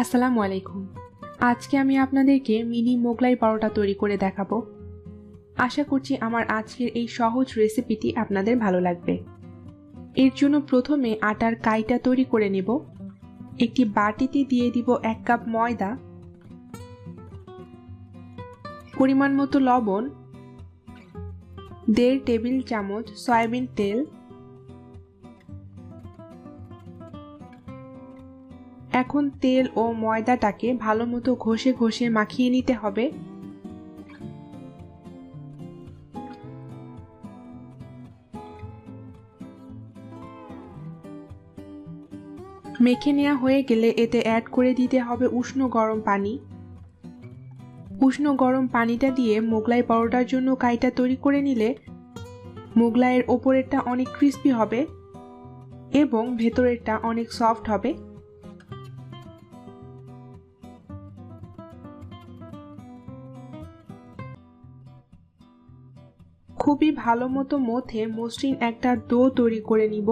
আসসালামু আলাইকুম। আজকে আমি আপনাদেরকে মিনি মোগলাই পরোটা তৈরি করে দেখাবো। আশা করছি আমার আজকের এই সহজ রেসিপিটি আপনাদের ভালো লাগবে। এর জন্য প্রথমে আটার কাইটা তৈরি করে নেব। একটি বাটিতে দিয়ে দিব এক কাপ ময়দা। পরিমাণ মতো লবণ। দেড় টেবিল চামচ সয়াবিন তেল। এখন তেল ও ময়দাটাকে ভালো মতো ঘষে ঘষে মাখিয়ে নিতে হবে। মেখে নেওয়া হয়ে গেলে এতে অ্যাড করে দিতে হবে উষ্ণ গরম পানি। উষ্ণ গরম পানিটা দিয়ে মোগলাই পরোটার জন্য কাইটা তৈরি করে নিলে মোগলাইয়ের ওপরেরটা অনেক ক্রিস্পি হবে এবং ভেতরেরটা অনেক সফট হবে। খুবই ভালো মতো মথে মসৃণ একটা ডো তৈরি করে নিব।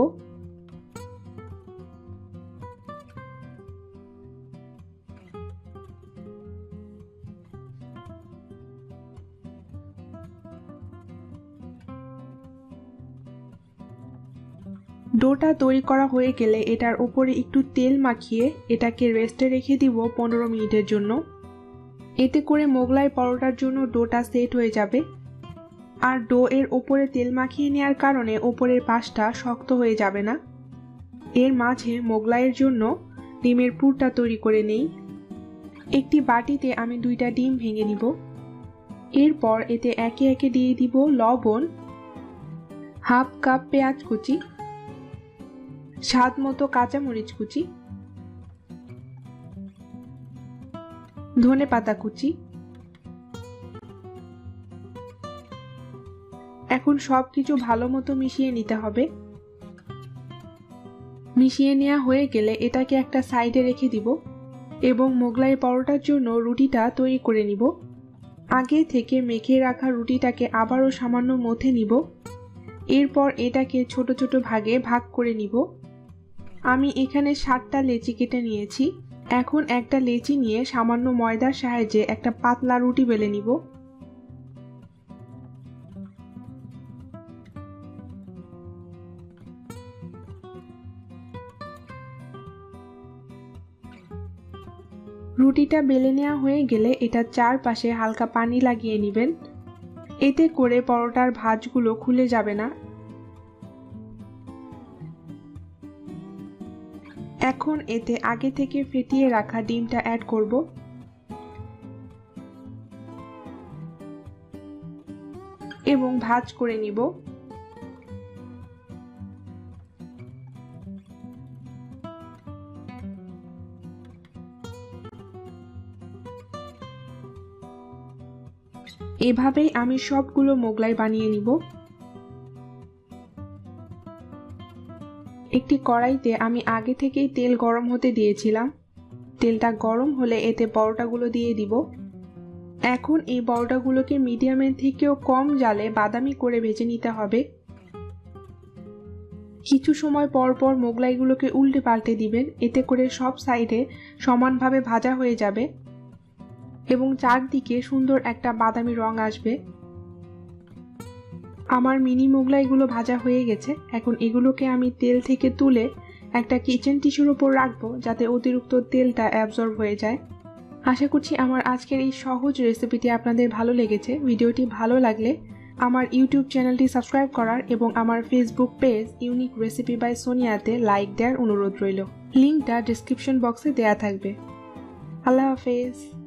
ডোটা তৈরি করা হয়ে গেলে এটার উপরে একটু তেল মাখিয়ে এটাকে রেস্টে রেখে দিব পনেরো মিনিটের জন্য। এতে করে মোগলাই পরোটার জন্য ডোটা সেট হয়ে যাবে। আর ডো এর ওপরে তেল মাখিয়ে নেওয়ার কারণে ওপরের পাশটা শক্ত হয়ে যাবে না। এর মাঝে মোগলাইয়ের জন্য ডিমের পুরটা তৈরি করে নেই। একটি বাটিতে আমি দুইটা ডিম ভেঙে নিব। এরপর এতে একে একে দিয়ে দিব লবণ, হাফ কাপ পেঁয়াজ কুচি স্বাদ মতো কাঁচামরিচ কুচি ধনে পাতা কুচি এখন সব কিছু ভালো মতো মিশিয়ে নিতে হবে। মিশিয়ে নেওয়া হয়ে গেলে এটাকে একটা সাইডে রেখে দিব এবং মোগলাই পরোটার জন্য রুটিটা তৈরি করে নিব। আগে থেকে মেখে রাখা রুটিটাকে আবারও সামান্য মথে নিব। এরপর এটাকে ছোট ছোট ভাগে ভাগ করে নিব। আমি এখানে ষাটটা লেচি কেটে নিয়েছি। এখন একটা লেচি নিয়ে সামান্য ময়দার সাহায্যে একটা পাতলা রুটি বেলে নিব। রুটিটা বেলে নেওয়া হয়ে গেলে এটার চারপাশে হালকা পানি লাগিয়ে নেবেন। এতে করে পরোটার ভাজগুলো খুলে যাবে না। এখন এতে আগে থেকে ফেটিয়ে রাখা ডিমটা অ্যাড করব। এবং ভাজ করে নিব। এভাবেই আমি সবগুলো মোগলাই বানিয়ে নিব। একটি কড়াইতে আমি আগে থেকেই তেল গরম হতে দিয়েছিলাম। তেলটা গরম হলে এতে পরোটাগুলো দিয়ে দিব। এখন এই পরোটাগুলোকে মিডিয়ামের থেকেও কম জালে বাদামি করে ভেজে নিতে হবে। কিছু সময় পর পর মোগলাইগুলোকে উল্টে পাল্টে দিবেন। এতে করে সব সাইডে সমানভাবে ভাজা হয়ে যাবে। এবং চারদিকে সুন্দর একটা বাদামি রং আসবে। আমার মিনি মোগলাইগুলো ভাজা হয়ে গেছে। এখন এগুলোকে আমি তেল থেকে তুলে একটা কিচেন টিস্যুর ওপর রাখব যাতে অতিরিক্ত তেলটা অ্যাবজর্ব হয়ে যায়। আশা করছি আমার আজকের এই সহজ রেসিপিটি আপনাদের ভালো লেগেছে। ভিডিওটি ভালো লাগলে আমার ইউটিউব চ্যানেলটি সাবস্ক্রাইব করার এবং আমার Facebook page unique recipe by সোনিয়াতে like দেওয়ার অনুরোধ রইল। লিঙ্কটা ডিসক্রিপশন বক্সে দেয়া থাকবে। আল্লাহ হাফেজ।